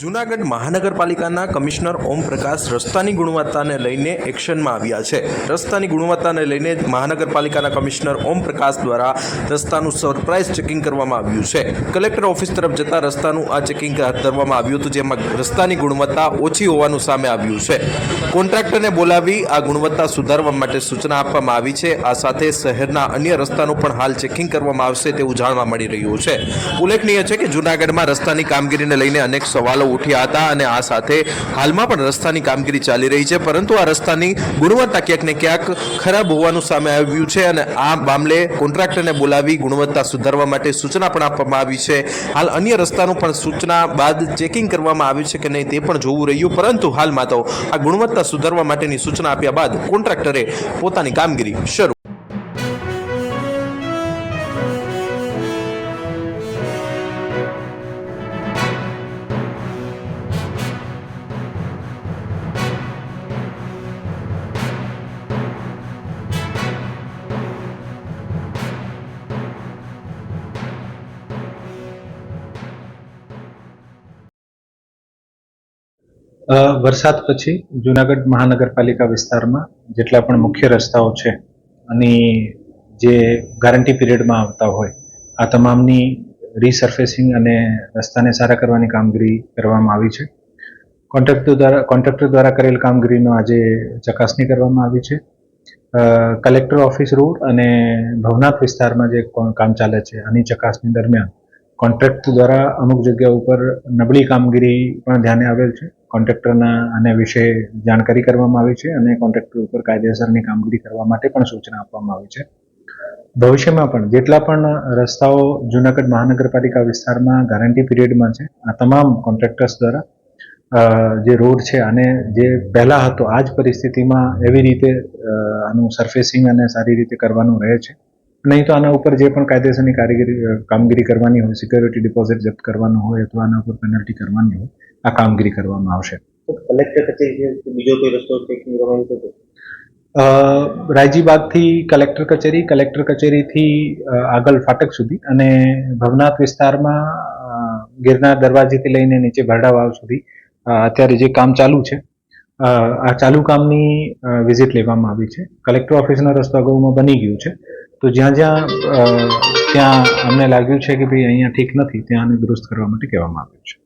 જૂનાગઢ મહાનગરપાલિકાના કમિશનર ઓમ પ્રકાશ રસ્તાની ગુણવત્તાને લઈને એક્શનમાં આવ્યા છે. રસ્તાની ગુણવત્તાને લઈને મહાનગરપાલિકાના કમિશનર ઓમ પ્રકાશ દ્વારા રસ્તાનું સરપ્રાઇઝ ચેકિંગ કરવામાં આવ્યું છે. કલેક્ટર ઓફિસ તરફ જતા રસ્તાનું આ ચેકિંગ હાથ ધરવામાં આવ્યું હતું, જેમાં રસ્તાની ગુણવત્તા ઓછી હોવાનું સામે આવ્યું છે. કોન્ટ્રાક્ટરને બોલાવી આ ગુણવત્તા સુધારવા માટે સૂચના આપવામાં આવી છે. આ સાથે શહેરના અન્ય રસ્તાનું પણ હાલ ચેકિંગ કરવામાં આવશે તેવું જાણવા મળી રહ્યું છે. ઉલ્લેખનીય છે કે જૂનાગઢમાં રસ્તાની કામગીરીને લઈને અનેક સવાલો ઉઠ્યા હતા અને આ સાથે હાલમાં પણ રસ્તાની કામગીરી ચાલી રહી છે. પરંતુ આ રસ્તાની ગુણવત્તા ક્યાંક ને ક્યાંક ખરાબ હોવાનું સામે આવ્યું છે અને આ મામલે કોન્ટ્રાક્ટરને બોલાવી ગુણવત્તા સુધારવા માટે સૂચના પણ આપવામાં આવી છે. હાલ અન્ય રસ્તાનું પણ સૂચના બાદ ચેકિંગ કરવામાં આવ્યું છે કે નહીં તે પણ જોવું રહ્યું. પરંતુ હાલમાં તો આ ગુણવત્તા સુધારવા માટેની સૂચના આપ્યા બાદ કોન્ટ્રાક્ટરે પોતાની કામગીરી શરૂ વરસાદ પછી જુનાગઢ મહાનગરપાલિકા વિસ્તારમાં જેટલા પણ મુખ્ય રસ્તાઓ છે અને જે ગેરંટી પીરિયડમાં આવતા હોય, આ તમામની રીસર્ફેસિંગ અને રસ્તાને સારા કરવાની કામગીરી કરવામાં આવી છે. કોન્ટ્રાક્ટર દ્વારા કોન્ટ્રાક્ટર દ્વારા કરેલ કામગીરીનો આજે ચકાસણી કરવામાં આવી છે. કલેક્ટર ઓફિસ રોડ અને ભવનાથ વિસ્તારમાં જે કામ ચાલે છે આની ચકાસણી દરમિયાન કોન્ટ્રાક્ટ દ્વારા અમુક જગ્યા ઉપર નબળી કામગીરી પણ ધ્યાને આવેલ છે. કોન્ટ્રાક્ટરના આના વિશે જાણકારી કરવામાં આવી છે અને કોન્ટ્રાક્ટર ઉપર કાયદેસરની કામગીરી કરવા માટે પણ સૂચના આપવામાં આવી છે. ભવિષ્યમાં પણ જેટલા પણ રસ્તાઓ જુનાગઢ મહાનગરપાલિકા વિસ્તારમાં ગેરંટી પીરિયડમાં છે, આ તમામ કોન્ટ્રાક્ટર્સ દ્વારા જે રોડ છે અને જે પહેલા હતો આ જ પરિસ્થિતિમાં એવી રીતે આનું સરફેસિંગ અને સારી રીતે કરવાનું રહે છે. નહીં તો આના ઉપર જે પણ કાયદેસરની કારીગરી કામગીરી કરવાની હોય સિક્યોરિટી ડિપોઝિટ જપ્ત કરવાનું હોય અથવા આના ઉપર પેનલ્ટી કરવાની હોય આ કામગીરી કરવામાં આવશે. કલેક્ટર કચેરી બીજો કોઈ રસ્તો છે રાયજીબાગથી કલેક્ટર કચેરી કલેક્ટર કચેરીથી આગળ ફાટક સુધી અને ભવનાથ વિસ્તારમાં ગિરનાર દરવાજેથી લઈને નીચે ભરડા વાવ સુધી અત્યારે જે કામ ચાલુ છે આ ચાલુ કામની વિઝિટ લેવામાં આવી છે. કલેક્ટર ઓફિસનો રસ્તો અગાઉમાં બની ગયું છે. તો જ્યાં જ્યાં ત્યાં અમને લાગ્યું છે કે ભાઈ અહીંયા ઠીક નથી, ત્યાં આને દુરુસ્ત કરવા માટે કહેવામાં આવ્યું છે.